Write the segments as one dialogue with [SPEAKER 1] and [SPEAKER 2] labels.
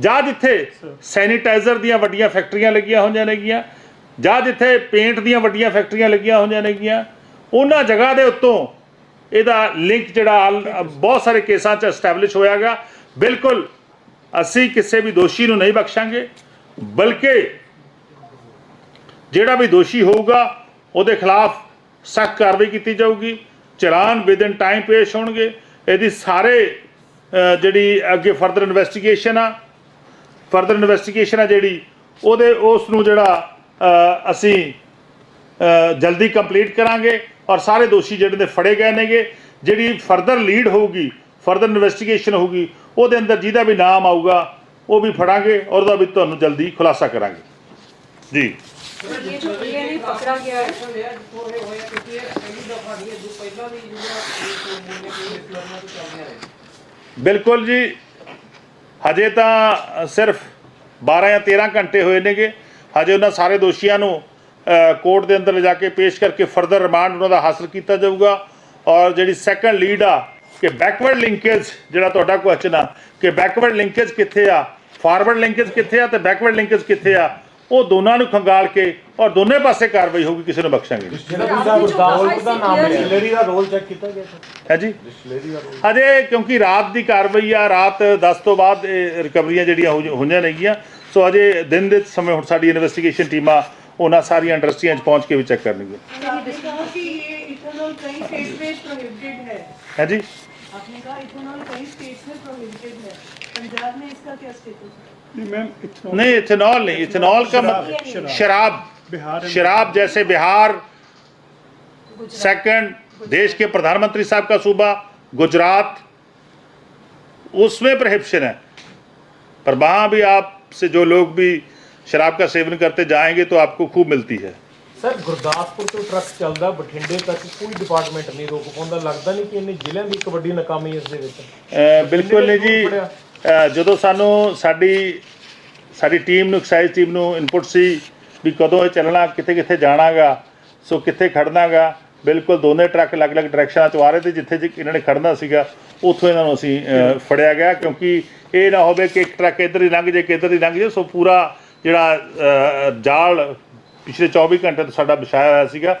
[SPEAKER 1] ਜਾਂ ਜਿੱਥੇ ਸੈਨੀਟਾਈਜ਼ਰ ਦੀਆਂ ਵੱਡੀਆਂ ਫੈਕਟਰੀਆਂ ਲੱਗੀਆਂ ਹੋਈਆਂ ਨੇਗੀਆਂ, ਜਾਂ ਜਿੱਥੇ ਪੇਂਟ ਦੀਆਂ ਵੱਡੀਆਂ ਫੈਕਟਰੀਆਂ ਲੱਗੀਆਂ ਹੋਈਆਂ ਨੇਗੀਆਂ, ਉਹਨਾਂ ਜਗ੍ਹਾ ਦੇ ਉੱਤੋਂ ਇਹਦਾ ਲਿੰਕ ਜਿਹੜਾ ਆਲ- ਬਹੁਤ ਸਾਰੇ ਕੇਸਾਂ 'ਚ ਐਸਟੈਬਲਿਸ਼ ਹੋਇਆਗਾ। ਬਿਲਕੁਲ ਅਸੀਂ ਕਿਸੇ ਵੀ ਦੋਸ਼ੀ ਨੂੰ ਨਹੀਂ ਬਖਸ਼ਾਂਗੇ, ਬਲਕਿ ਜਿਹੜਾ ਵੀ ਦੋਸ਼ੀ ਹੋਊਗਾ, ਉਹਦੇ ਖਿਲਾਫ ਸਖਤ ਕਾਰਵਾਈ ਕੀਤੀ ਜਾਊਗੀ। ਚਲਾਨ ਵਿਦਨ ਟਾਈਮ ਪੇਸ਼ ਹੋਣਗੇ। ਇਹਦੀ ਸਾਰੇ ਜਿਹੜੀ ਅੱਗੇ ਫਰਦਰ ਇਨਵੈਸਟੀਗੇਸ਼ਨ ਆ ਫਰਦਰ ਇਨਵੈਸਟੀਗੇਸ਼ਨ ਹੈ ਜਿਹੜੀ ਉਹਦੇ ਉਸ ਨੂੰ ਜਿਹੜਾ ਅਸੀਂ ਜਲਦੀ ਕੰਪਲੀਟ ਕਰਾਂਗੇ ਔਰ ਸਾਰੇ ਦੋਸ਼ੀ ਜਿਹੜੇ ਨੇ ਫੜੇ ਗਏ ਨੇਗੇ। ਜਿਹੜੀ ਫਰਦਰ ਲੀਡ ਹੋਊਗੀ ਫਰਦਰ ਇਨਵੈਸਟੀਗੇਸ਼ਨ ਹੋਊਗੀ ਉਹਦੇ ਅੰਦਰ ਜਿਹਦਾ ਵੀ ਨਾਮ ਆਊਗਾ ਉਹ ਵੀ ਫੜਾਂਗੇ ਔਰ ਉਹਦਾ ਵੀ ਤੁਹਾਨੂੰ ਜਲਦੀ ਖੁਲਾਸਾ ਕਰਾਂਗੇ। ਜੀ। ਬਿਲਕੁਲ ਜੀ। ਹਜੇ ਤਾਂ ਸਿਰਫ 12 ਜਾਂ 13 ਘੰਟੇ ਹੋਏ ਨੇਗੇ। ਹਜੇ ਉਹਨਾਂ ਸਾਰੇ ਦੋਸ਼ੀਆਂ ਨੂੰ ਕੋਰਟ ਦੇ ਅੰਦਰ ਲਿਜਾ ਕੇ ਪੇਸ਼ ਕਰਕੇ ਫਰਦਰ ਰਿਮਾਂਡ ਉਹਨਾਂ ਦਾ ਹਾਸਲ ਕੀਤਾ ਜਾਊਗਾ। ਔਰ ਜਿਹੜੀ ਸੈਕੰਡ ਲੀਡ ਆ, ਕਿ ਬੈਕਵਰਡ ਲਿੰਕੇਜ ਜਿਹੜਾ ਤੁਹਾਡਾ ਕੁਐਸਚਨ ਆ, ਕਿ ਬੈਕਵਰਡ ਲਿੰਕੇਜ ਕਿੱਥੇ ਆ? ਫਾਰਵਰਡ ਲਿੰਕੇਜ ਕਿੱਥੇ ਆ ਤੇ ਬੈਕਵਰਡ ਲਿੰਕੇਜ ਕਿੱਥੇ ਆ? ਉਹ ਦੋਨਾਂ ਨੂੰ ਖੰਗਾਲ ਕੇ ਔਰ ਦੋਨੇ ਪਾਸੇ ਕਾਰਵਾਈ ਹੋਊਗੀ ਕਿਸੇ ਨੂੰ ਬਖਸ਼ਾਂਗੇ
[SPEAKER 2] ਡਿਸਲੇਰੀ ਦਾ
[SPEAKER 3] ਰੋਲ ਚੈੱਕ ਕੀਤਾ ਗਿਆ
[SPEAKER 1] ਹੈ ਜੀ? ਅਜੇ ਕਿਉਂਕਿ ਰਾਤ ਦੀ ਕਾਰਵਾਈ ਆ ਰਾਤ 10 ਤੋਂ ਬਾਅਦ ਇਹ ਰਿਕਵਰੀਆਂ ਜਿਹੜੀਆਂ ਹੋਈਆਂ ਨੇਗੀਆਂ ਸੋ ਅਜੇ ਦਿਨ ਦੇ ਸਮੇਂ ਹੁਣ ਸਾਡੀ ਇਨਵੈਸਟੀਗੇਸ਼ਨ ਟੀਮਾਂ ਉਹਨਾਂ ਸਾਰੀਆਂ ਇੰਡਸਟਰੀਆਂ 'ਚ ਪਹੁੰਚ ਕੇ ਵੀ ਚੈੱਕ ਕਰਨਗੀਆਂ। ਹੈ। ਜੀ?
[SPEAKER 4] ਆਪਨੇ ਕਹਾ ਇਥੋਨੋਲ ਕਈ ਸਟੇਟਸ ਵਿੱਚ ਪ੍ਰੋਹਿਬਿਟਡ है पंजाब में इसका क्या स्टेटस है
[SPEAKER 5] नहीं मैम इथेनॉल
[SPEAKER 1] नहीं इथेनॉल नहीं इथेनॉल का
[SPEAKER 5] शराब,
[SPEAKER 1] मतलब
[SPEAKER 5] शराब।
[SPEAKER 1] शराब
[SPEAKER 5] बिहार and-
[SPEAKER 1] शराब जैसे बिहार सेकंड देश के प्रधानमंत्री साहब का सूबा गुजरात उसमें प्रहिप्शन है पर वहाँ भी आपसे जो लोग भी शराब का सेवन करते जाएंगे तो आपको खूब मिलती है
[SPEAKER 3] ਸਰ ਗੁਰਦਾਸਪੁਰ ਤੋਂ ਟਰੱਕ ਚੱਲਦਾ ਬਠਿੰਡੇ ਤੱਕ ਕੋਈ ਡਿਪਾਰਟਮੈਂਟ ਨਹੀਂ ਰੋਕ ਪਾਉਂਦਾ ਲੱਗਦਾ ਨਹੀਂ ਕਿ ਇੰਨੇ ਜ਼ਿਲ੍ਹਿਆਂ ਦੀ ਇੱਕ ਵੱਡੀ ਨਾਕਾਮੀ ਇਸ ਦੇ ਵਿੱਚ
[SPEAKER 1] ਅ, ਬਿਲਕੁਲ ਨਹੀਂ ਜੀ ਅ, ਜਦੋਂ ਸਾਨੂੰ ਸਾਡੀ ਸਾਡੀ ਟੀਮ ਨੂੰ ਐਕਸਾਈਜ਼ ਟੀਮ ਨੂੰ ਇਨਪੁਟ ਸੀ ਵੀ ਕਦੋਂ ਇਹ ਚੱਲਣਾ ਕਿੱਥੇ ਕਿੱਥੇ ਜਾਣਾਗਾ ਸੋ ਕਿੱਥੇ ਖੜਨਾਗਾ ਬਿਲਕੁਲ ਦੋਨੇ ਟਰੱਕ ਅਲੱਗ-ਅਲੱਗ ਡਾਇਰੈਕਸ਼ਨਾਂ 'ਚ ਆ ਰਹੇ ਤੇ ਜਿੱਥੇ ਇਹਨਾਂ ਨੇ ਖੜਨਾ ਸੀਗਾ ਉੱਥੋਂ ਇਹਨਾਂ ਨੂੰ ਅਸੀਂ ਫੜਿਆ ਗਿਆ ਕਿਉਂਕਿ ਇਹ ਨਾ ਹੋਵੇ ਕਿ ਇੱਕ ਟਰੱਕ ਇੱਧਰ ਹੀ ਲੰਘ ਜੇ ਕਿ ਇੱਧਰ ਹੀ ਲੰਘ ਜੇ ਸੋ ਪੂਰਾ ਜਿਹੜਾ ਜਾਲ ਪਿਛਲੇ 24 ਘੰਟੇ ਤੋਂ ਸਾਡਾ ਵਿਛਾਇਆ ਹੋਇਆ ਸੀਗਾ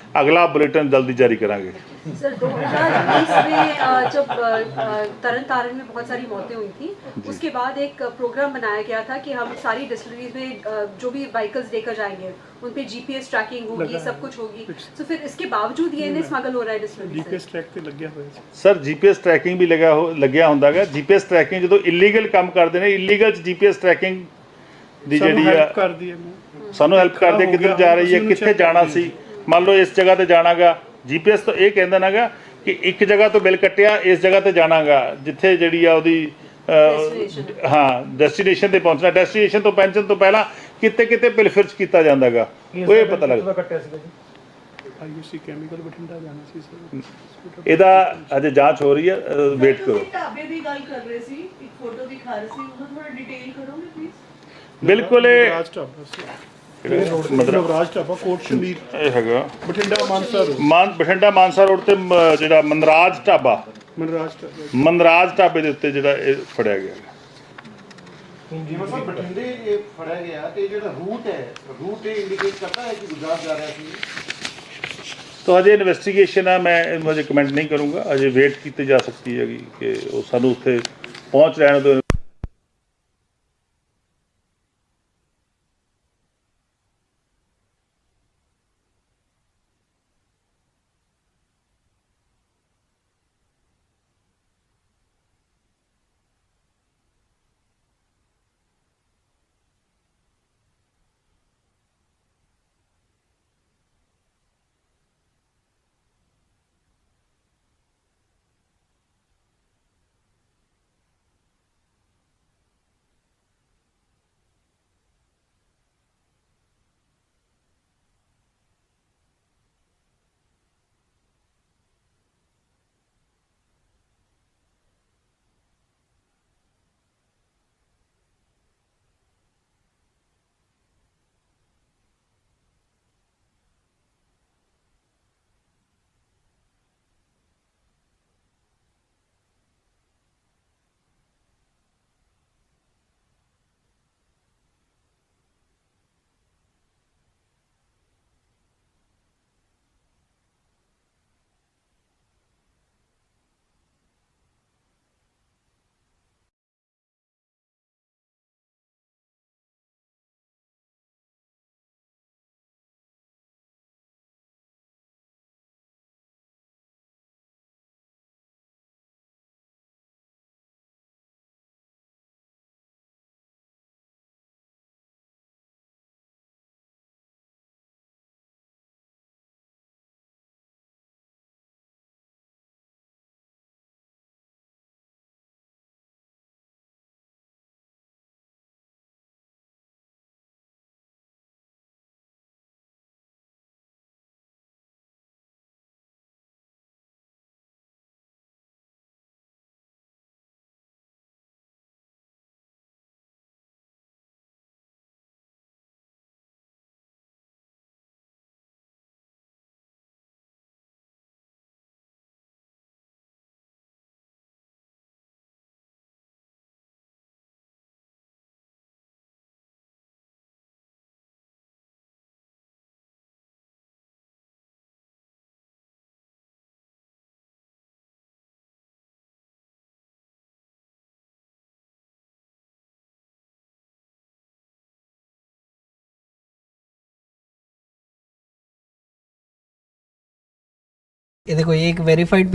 [SPEAKER 1] ਅਗਲਾ ਬੁਲੇਟਿਨ ਜਲਦੀ ਜਾਰੀ ਕਰਾਂਗੇ
[SPEAKER 2] सर 2020 में अ, जब अ, अ, तरन तारण में बहुत सारी मौतें हुई थी उसके बाद एक प्रोग्राम बनाया गया था कि हम सारी डिस्टिलरीज में अ, जो भी व्हीकल्स लेकर जाएंगे उन पे जीपीएस ट्रैकिंग होगी
[SPEAKER 5] लगा
[SPEAKER 2] सब कुछ होगी तो फिर इसके बावजूद ये नहीं स्मगल हो रहा है डिस्टिलरी से
[SPEAKER 5] ਜੀਪੀਐਸ ਟਰੈਕ ਤੇ ਲੱਗਿਆ ਹੋਇਆ ਸੀ
[SPEAKER 1] ਸਰ ਜੀਪੀਐਸ ਟਰੈਕਿੰਗ ਵੀ ਲਗਾ ਹੋ- ਲੱਗਿਆ ਹੁੰਦਾਗਾ ਜੀਪੀਐਸ ਟਰੈਕਿੰਗ ਜਦੋਂ ਇਲੀਗਲ ਕੰਮ ਕਰਦੇ ਨੇ ਇਲੀਗਲ ਚ ਜੀਪੀਐਸ ਟਰੈਕਿੰਗ ਦੀ
[SPEAKER 5] ਸਾਨੂੰ
[SPEAKER 1] ਜਿਹੜੀ ਆ
[SPEAKER 5] ਹੈਲਪ ਕਰਦੀ ਹੈ ਮੈਂ
[SPEAKER 1] ਸਾਨੂੰ ਹੈਲਪ ਕਰਦੇ
[SPEAKER 5] ਹੋ
[SPEAKER 1] ਕਿੱਧਰ
[SPEAKER 5] ਗਿਆ,
[SPEAKER 1] ਜਾ ਰਹੀ ਹੈ
[SPEAKER 5] ਅਸੀਂ ਉਹਨੂੰ
[SPEAKER 1] ਕਿੱਥੇ
[SPEAKER 5] check
[SPEAKER 1] ਜਾਣਾ
[SPEAKER 5] ਕਰਦੇ
[SPEAKER 1] ਸੀ ਮੰਨ ਲਓ ਇਸ ਜਗ੍ਹਾ ਤੇ ਜਾਣਾਗਾ ਜੀਪੀਐਸ ਤੋਂ ਇਹ ਕਹਿੰਦਾ ਨਾਗਾ ਕਿ ਇੱਕ ਜਗ੍ਹਾ ਤੋਂ ਬਿੱਲ ਕੱਟਿਆ ਇਸ ਜਗ੍ਹਾ ਤੇ ਜਾਣਾਗਾ ਜਿੱਥੇ ਜਿਹੜੀ ਆ ਉਹਦੀ ਅਹ। ਹਾਂ ਡੈਸਟੀਨੇਸ਼ਨ ਤੇ ਪਹੁੰਚਣਾ ਡੈਸਟੀਨੇਸ਼ਨ ਤੋਂ ਪਹੁੰਚਣ ਤੋਂ ਪਹਿਲਾਂ ਕਿਤੇ ਕਿਤੇ ਬਿੱਲ ਫਿਰਚ ਕੀਤਾ ਜਾਂਦਾਗਾ। ਉਹ ਇਹ ਪਤਾ ਲੱਗਦਾ
[SPEAKER 3] ਕੱਟਿਆ ਸੀਗਾ ਜੀ?
[SPEAKER 5] ਆਈਯੂਸੀ ਕੈਮੀਕਲ ਬਠਿੰਡਾ ਜਾਣਾ ਸੀ ਸਰ।
[SPEAKER 1] ਇਹਦਾ ਅਜੇ ਜਾਂਚ ਹੋ ਰਹੀ ਹੈ ਵੇਟ ਕਰੋ।
[SPEAKER 4] ਤੁਸੀਂ ਢਾਬੇ ਦੀ ਗੱਲ ਕਰ ਰਹੇ ਸੀ ਇੱਕ ਫੋਟੋ ਦਿਖਾ ਰਹੇ ਸੀ ਉਹਨੂੰ ਥੋੜਾ ਡਿਟੇਲ ਕਰੋਗੇ ਪਲੀਜ਼
[SPEAKER 1] ਬਿਲਕੁਲ ਇਹ
[SPEAKER 5] ਰਾਜ
[SPEAKER 1] ਮਤਲਬ
[SPEAKER 5] ਨਵਰਾਜ ਢਾਬਾ ਕੋਟ ਸ਼ਮੀਰ
[SPEAKER 1] ਇਹ ਹੈਗਾ।
[SPEAKER 5] ਬਠਿੰਡਾ ਮਾਨਸਾ ਰੋਡ।
[SPEAKER 1] ਮਾਨ ਬਠਿੰਡਾ ਮਾਨਸਾ ਰੋਡ ਤੇ ਮ- ਜਿਹੜਾ ਮਨਰਾਜ ਢਾਬਾ।
[SPEAKER 5] ਮਨਰਾਜ ਢਾਬਾ।
[SPEAKER 1] ਮਨਰਾਜ ਢਾਬੇ ਦੇ ਉੱਤੇ ਜਿਹੜਾ ਇਹ ਫੜਿਆ ਗਿਆ।
[SPEAKER 6] ਜਿਵੇਂ ਸਰ ਬਠਿੰਡੇ ਇਹ ਫੜਿਆ ਗਿਆ ਤੇ ਜਿਹੜਾ ਰੂਟ ਹੈ ਰੂਟ ਇਹ ਇੰਡੀਕੇਟ ਕਰਦਾ ਹੈ ਕਿ ਗੁਜਰਾਤ ਜਾ ਰਿਹਾ ਸੀ।
[SPEAKER 1] ਤੋ ਅਜੇ ਇਨਵੈਸਟੀਗੇਸ਼ਨ ਹੈ ਮੈਂ ਇਹਨੂੰ ਅਜੇ ਕਮੈਂਟ ਨਹੀਂ ਕਰੂੰਗਾ। ਅਜੇ ਵੇਟ ਕੀਤੀ ਜਾ ਸਕਦੀ ਹੈਗੀ ਕਿ ਉਹ ਸਾਨੂੰ ਉੱਥੇ ਪਹੁੰਚ ਲੈਣ ਦਿਓ
[SPEAKER 7] देखो ये एक वेरीफाइड